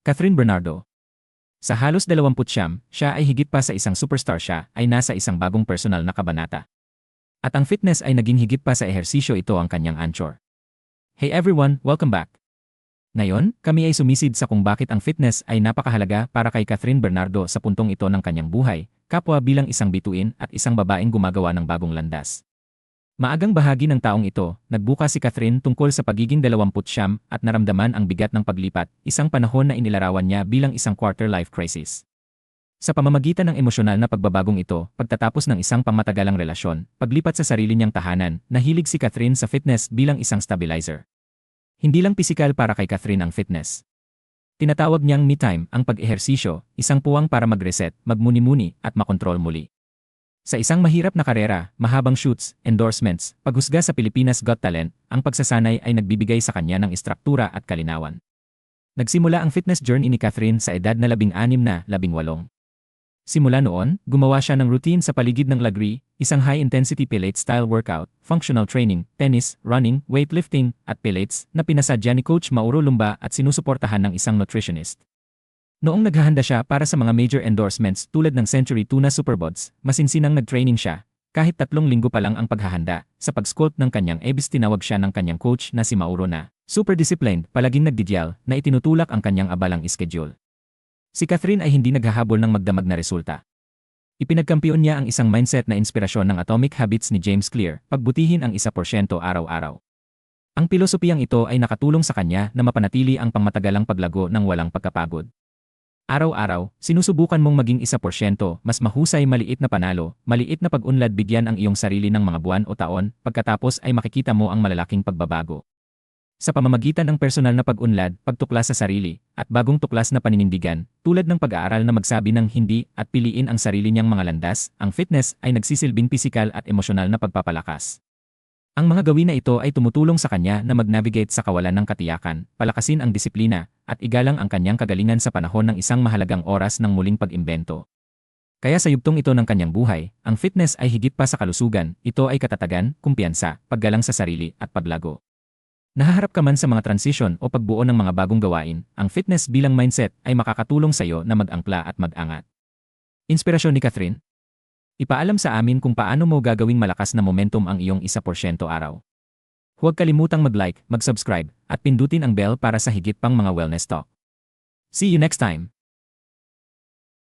Catherine Bernardo. Sa halos 20 siyam, siya ay higit pa sa isang superstar siya ay nasa isang bagong personal na kabanata. At ang fitness ay naging higit pa sa ehersisyo ito ang kanyang anchor. Hey everyone, welcome back. Ngayon, kami ay sumisid sa kung bakit ang fitness ay napakahalaga para kay Catherine Bernardo sa puntong ito ng kanyang buhay, kapwa bilang isang bituin at isang babaeng gumagawa ng bagong landas. Maagang bahagi ng taong ito, nagbuka si Catherine tungkol sa pagiging 20 siyam at naramdaman ang bigat ng paglipat, isang panahon na inilarawan niya bilang isang quarter-life crisis. Sa pamamagitan ng emosyonal na pagbabagong ito, pagtatapos ng isang pangmatagalang relasyon, paglipat sa sarili niyang tahanan, nahilig si Catherine sa fitness bilang isang stabilizer. Hindi lang pisikal para kay Catherine ang fitness. Tinatawag niyang me time ang pag-ehersisyo, isang puwang para mag-reset, magmuni-muni, at makontrol muli. Sa isang mahirap na karera, mahabang shoots, endorsements, paghusga sa Pilipinas Got Talent, ang pagsasanay ay nagbibigay sa kanya ng istruktura at kalinawan. Nagsimula ang fitness journey ni Catherine sa edad na labing anim na labing walong. Simula noon, gumawa siya ng routine sa paligid ng lagri, isang high-intensity Pilates-style workout, functional training, tennis, running, weightlifting, at Pilates na pinasadya ni Coach Mauro Lumba at sinusuportahan ng isang nutritionist. Noong naghahanda siya para sa mga major endorsements tulad ng Century Tuna Superbods, masinsinang nag-training siya. Kahit tatlong linggo pa lang ang paghahanda, sa pag-sculpt ng kanyang ebis tinawag siya ng kanyang coach na si Mauro na, super disciplined, palaging nagdidyal, na itinutulak ang kanyang abalang schedule. Si Catherine ay hindi naghahabol ng magdamag na resulta. Ipinagkampiyon niya ang isang mindset na inspirasyon ng Atomic Habits ni James Clear, pagbutihin ang isa porsyento araw-araw. Ang pilosopiyang ito ay nakatulong sa kanya na mapanatili ang pangmatagalang paglago ng walang pagkapagod. Araw-araw, sinusubukan mong maging isa porsyento, mas mahusay maliit na panalo, maliit na pag-unlad bigyan ang iyong sarili ng mga buwan o taon, pagkatapos ay makikita mo ang malalaking pagbabago. Sa pamamagitan ng personal na pag-unlad, pagtuklas sa sarili, at bagong tuklas na paninindigan, tulad ng pag-aaral na magsabi ng hindi at piliin ang sarili niyang mga landas, ang fitness ay nagsisilbing pisikal at emosyonal na pagpapalakas. Ang mga gawin na ito ay tumutulong sa kanya na mag-navigate sa kawalan ng katiyakan, palakasin ang disiplina, at igalang ang kanyang kagalingan sa panahon ng isang mahalagang oras ng muling pag-imbento. Kaya sa yugtong ito ng kanyang buhay, ang fitness ay higit pa sa kalusugan, ito ay katatagan, kumpiyansa, paggalang sa sarili, at paglago. Nahaharap ka man sa mga transition o pagbuo ng mga bagong gawain, ang fitness bilang mindset ay makakatulong sa iyo na mag-angkla at mag-angat. Inspirasyon ni Catherine, Ipaalam sa amin kung paano mo gagawing malakas na momentum ang iyong isa porsyento araw. Huwag kalimutang mag-like, mag-subscribe, at pindutin ang bell para sa higit pang mga wellness talk. See you next time!